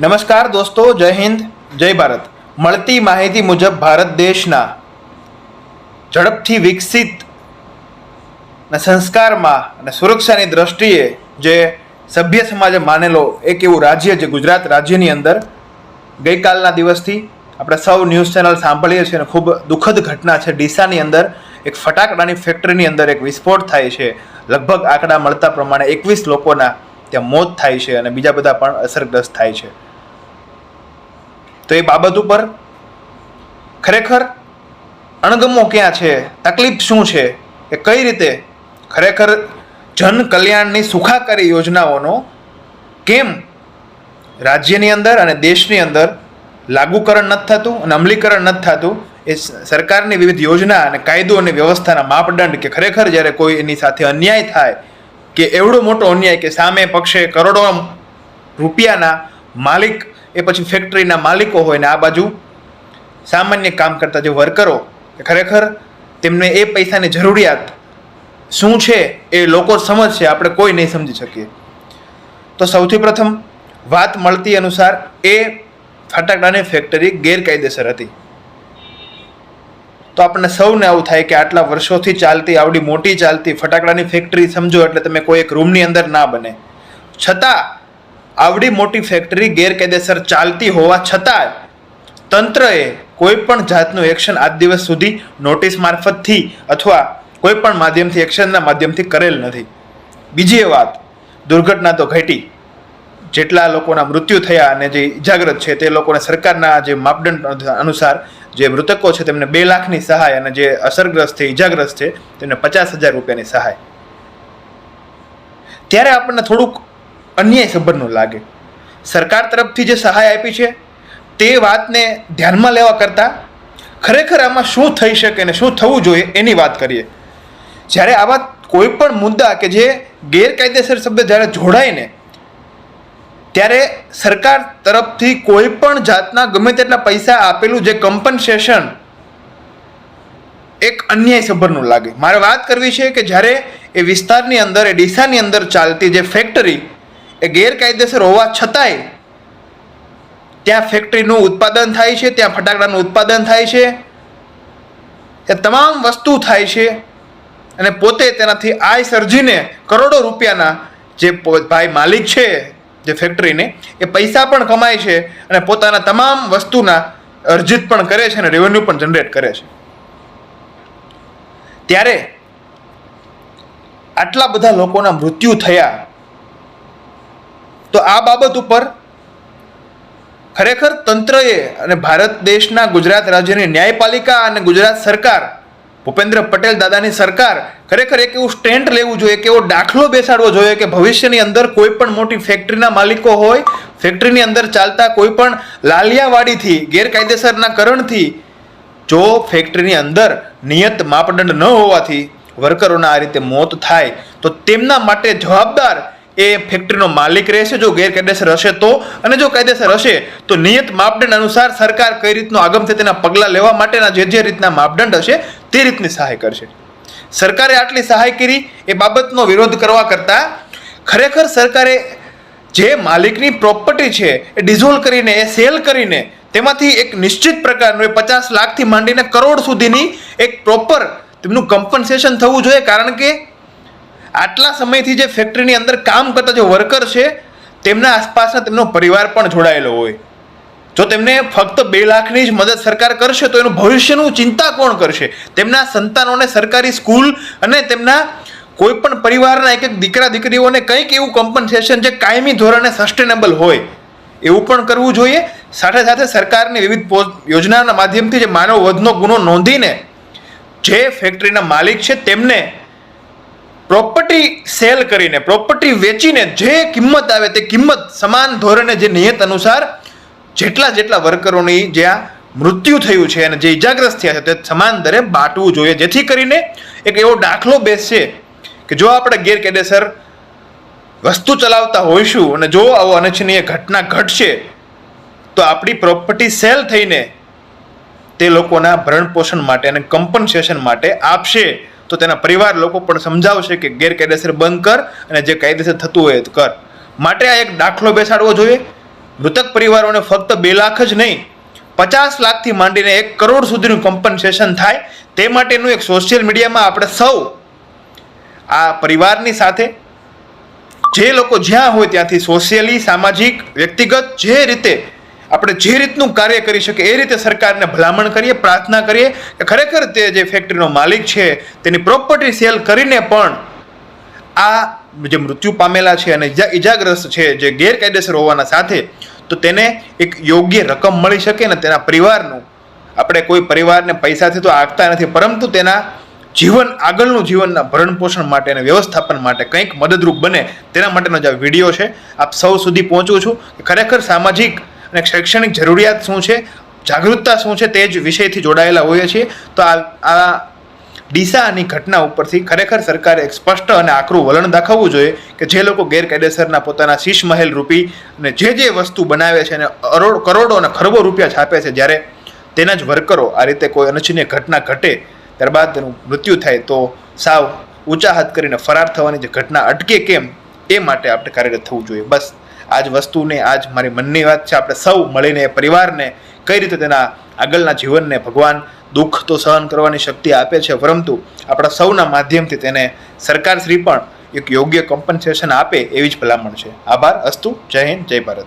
નમસ્કાર દોસ્તો, જય હિન્દ, જય ભારત. મળતી માહિતી મુજબ ભારત દેશના ઝડપથી વિકસિત સંસ્કારમાં અને સુરક્ષાની દ્રષ્ટિએ જે સભ્ય સમાજે માનેલો એક એવું રાજ્ય જે ગુજરાત રાજ્યની અંદર ગઈકાલના દિવસથી આપણે સૌ ન્યૂઝ ચેનલ સાંભળીએ છીએ અને ખૂબ દુઃખદ ઘટના છે. ડીસાની અંદર એક ફટાકડાની ફેક્ટરીની અંદર એક વિસ્ફોટ થાય છે. લગભગ આંકડા મળતા પ્રમાણે એકવીસ લોકોના ત્યાં મોત થાય છે અને બીજા બધા પણ અસરગ્રસ્ત થાય છે. તો એ બાબત ઉપર ખરેખર અણગમો ક્યાં છે? તકલીફ શું છે? એ કઈ રીતે ખરેખર જન કલ્યાણની સુખાકારી યોજનાઓનો કેમ રાજ્યની અંદર અને દેશની અંદર લાગુકરણ નથી થતું અને અમલીકરણ નથી થતું? એ સરકારની વિવિધ યોજના અને કાયદો અને વ્યવસ્થાના માપદંડ કે ખરેખર જ્યારે કોઈ એની સાથે અન્યાય થાય કે એવડો મોટો અન્યાય કે સામે પક્ષે કરોડો રૂપિયાના માલિક એ પછી ફેક્ટરીના માલિકો હોય ને આ બાજુ સામાન્ય કામ કરતા જે વર્કરો ખરેખર તેમને એ પૈસાની જરૂરિયાત શું છે એ લોકો સમજશે, આપણે કોઈ નહીં સમજી શકીએ. તો સૌથી પ્રથમ વાત મળતી અનુસાર એ ફટાકડાની ફેક્ટરી ગેરકાયદેસર હતી. તો આપણને સૌને આવું થાય કે આટલા વર્ષોથી ચાલતી, આવડી મોટી ચાલતી ફટાકડાની ફેક્ટરી સમજો એટલે તમે કોઈ એક રૂમની અંદર ના બને. છતાં આવડી મોટી ફેક્ટરી ગેરકાયદેસર ચાલતી હોવા છતાં તંત્રએ કોઈ પણ જાતનું એક્શન આજ દિવસ સુધી નોટિસ મારફતથી અથવા કોઈ પણ માધ્યમથી એક્શનના માધ્યમથી કરેલ નથી. બીજી એ વાત, દુર્ઘટના તો ઘટી. જેટલા લોકોના મૃત્યુ થયા અને જે ઇજાગ્રત છે તે લોકોને સરકારના જે માપદંડ અનુસાર જે મૃતકો છે તેમને બે લાખની સહાય અને જે અસરગ્રસ્ત છે ઇજાગ્રસ્ત છે, તેમને પચાસ હજાર રૂપિયાની સહાય. ત્યારે આપણને થોડુંક અન્યાય સબરનું લાગે. સરકાર તરફથી જે સહાય આપી છે, તે વાતને ધ્યાનમાં લેવા કરતાં ખરેખર આમાં શું થઈ શકે ને શું થવું જોઈએ એની વાત કરીએ. જ્યારે આવા કોઈ પણ મુદ્દા કે જે ગેરકાયદેસર શબ્દ જ્યારે જોડાય ને, ત્યારે સરકાર તરફથી કોઈ પણ જાતના ગમે તેટલા પૈસા આપેલું જે કમ્પન્સેશન એક અન્યાય સભરનું લાગે. મારે વાત કરવી છે કે જ્યારે એ વિસ્તારની અંદર, એ ડીસાની અંદર ચાલતી જે ફેક્ટરી એ ગેરકાયદેસર હોવા છતાંય ત્યાં ફેક્ટરીનું ઉત્પાદન થાય છે, ત્યાં ફટાકડાનું ઉત્પાદન થાય છે, એ તમામ વસ્તુ થાય છે અને પોતે તેનાથી આય સર્જીને કરોડો રૂપિયાના જે ભાઈ માલિક છે, જે ફેક્ટરીને એ પૈસા પણ કમાય છે અને પોતાના તમામ વસ્તુના અર્જિત પણ કરે છે અને રેવન્યુ પણ જનરેટ કરે છે. ત્યારે આટલા બધા લોકોના મૃત્યુ થયા. તો આ બાબત ઉપર ખરેખર તંત્રએ અને ભારત દેશના ગુજરાત રાજ્યની ન્યાયપાલિકા અને ગુજરાત સરકાર, ભૂપેન્દ્ર પટેલ દાદાની સરકાર ખરેખર એક એવું સ્ટેન્ડ લેવું જોઈએ કે એવો દાખલો બેસાડવો જોઈએ કે ભવિષ્યની અંદર કોઈ પણ મોટી ફેક્ટરીના માલિકો હોય, ફેક્ટરીની અંદર ચાલતા કોઈ પણ લાલિયાવાડીથી, ગેરકાયદેસરના કરણથી, જો ફેક્ટરીની અંદર નિયત માપદંડ ન હોવાથી વર્કરોના આ રીતે મોત થાય, તો તેમના માટે જવાબદાર એ ફેક્ટરીનો માલિક રહેશે, જો ગેરકાયદેસર હશે તો. અને જો કાયદેસર હશે, તો નિયત માપદંડ અનુસાર સરકાર કઈ રીતનું આગમથી તેના પગલાં લેવા માટેના જે જે રીતના માપદંડ હશે, તે રીતની સહાય કરશે. સરકારે આટલી સહાય કરી, એ બાબતનો વિરોધ કરવા કરતાં ખરેખર સરકારે જે માલિકની પ્રોપર્ટી છે, એ ડિઝોલ્વ કરીને, એ સેલ કરીને, તેમાંથી એક નિશ્ચિત પ્રકારનું, એ પચાસ લાખથી માંડીને કરોડ સુધીની એક પ્રોપર તેમનું કમ્પન્સેશન થવું જોઈએ. કારણ કે આટલા સમયથી જે ફેક્ટરીની અંદર કામ કરતા જે વર્કર છે, તેમના આસપાસના તેમનો પરિવાર પણ જોડાયેલો હોય. જો તેમને ફક્ત બે લાખની જ મદદ સરકાર કરશે, તો એનું ભવિષ્યનું ચિંતા કોણ કરશે? તેમના સંતાનોને સરકારી સ્કૂલ અને તેમના કોઈ પણ પરિવારના એક એક દીકરા દીકરીઓને કંઈક એવું કમ્પન્સેશન જે કાયમી ધોરણે સસ્ટેનેબલ હોય, એવું પણ કરવું જોઈએ. સાથે સાથે સરકારની વિવિધ યોજનાના માધ્યમથી જે માનવ વધનો ગુનો નોંધીને જે ફેક્ટરીના માલિક છે, તેમને પ્રોપર્ટી સેલ કરીને પ્રોપર્ટી વેચીને જે કિંમત આવે તે કિંમત સમાન ધોરણે જે નિયત અનુસાર જેટલા જેટલા વર્કરોની જ્યાં મૃત્યુ થયું છે અને જે ઇજાગ્રસ્ત થયા છે તે સમાન દરે બાંટવું જોઈએ. જેથી કરીને એક એવો દાખલો બેસશે કે જો આપણે ગેરકાયદેસર વસ્તુ ચલાવતા હોઈશું અને જો આવો અનિચ્છનીય ઘટના ઘટશે, તો આપણી પ્રોપર્ટી સેલ થઈને તે લોકોના ભરણ પોષણ માટે અને કમ્પન્સેશન માટે આપશે. તો તેના પરિવાર લોકો પણ સમજાવશે કે ગેરકાયદેસર બંધ કર અને જે કાયદેસર થતું હોય તો કર. માટે આ એક દાખલો બેસાડવો જોઈએ. મૃતક પરિવારોને ફક્ત બે લાખ જ નહીં, પચાસ લાખથી માંડીને એક કરોડ સુધીનું કમ્પન્સેશન થાય. તે માટેનું એક સોશિયલ મીડિયામાં આપણે સૌ આ પરિવારની સાથે જે લોકો જ્યાં હોય ત્યાંથી સોશિયલી સામાજિક, વ્યક્તિગત જે રીતે આપણે જે રીતનું કાર્ય કરી શકીએ, એ રીતે સરકારને ભલામણ કરીએ, પ્રાર્થના કરીએ કે ખરેખર તે જે ફેક્ટરીનો માલિક છે, તેની પ્રોપર્ટી સેલ કરીને પણ આ જે મૃત્યુ પામેલા છે અને ઇજાગ્રસ્ત છે, જે ગેરકાયદેસર હોવાના સાથે, તો તેને એક યોગ્ય રકમ મળી શકે અને તેના પરિવારનું. આપણે કોઈ પરિવારને પૈસાથી તો આગતા નથી, પરંતુ તેના જીવન, આગળનું જીવનના ભરણ પોષણ માટે અને વ્યવસ્થાપન માટે કંઈક મદદરૂપ બને, તેના માટેનો જે આ વીડિયો છે. આપ સૌ સુધી પહોંચું છું. ખરેખર સામાજિક અને શૈક્ષણિક જરૂરિયાત શું છે, જાગૃતતા શું છે તે જ વિષયથી જોડાયેલા હોઈએ છીએ. તો આ આ ડીસાની ઘટના ઉપરથી ખરેખર સરકારે એક સ્પષ્ટ અને આકરું વલણ દાખવવું જોઈએ કે જે લોકો ગેરકાયદેસરના પોતાના શીશ મહેલ રૂપી અને જે જે વસ્તુ બનાવે છે અને અરોડ, કરોડો અને ખરબો રૂપિયા છાપે છે જ્યારે તેના જ વર્કરો આ રીતે કોઈ અનિચ્છનીય ઘટના ઘટે ત્યારબાદ તેનું મૃત્યુ થાય તો સાવ ઊંચા હાથ કરીને ફરાર થવાની જે ઘટના અટકે કેમ, એ માટે આપણે કાર્યરત થવું જોઈએ. બસ. આ જ વસ્તુને, આજ મારી મનની વાત છે. આપણે સૌ મળીને, પરિવારને કઈ રીતે તેના આગળના જીવનને ભગવાન દુઃખ તો સહન કરવાની શક્તિ આપે છે, પરંતુ આપણા સૌના માધ્યમથી તેને સરકારશ્રી પણ એક યોગ્ય કોમ્પન્સેશન આપે એવી જ ભલામણ છે. આભાર, અસ્તુ, જય હિન્દ, જય ભારત.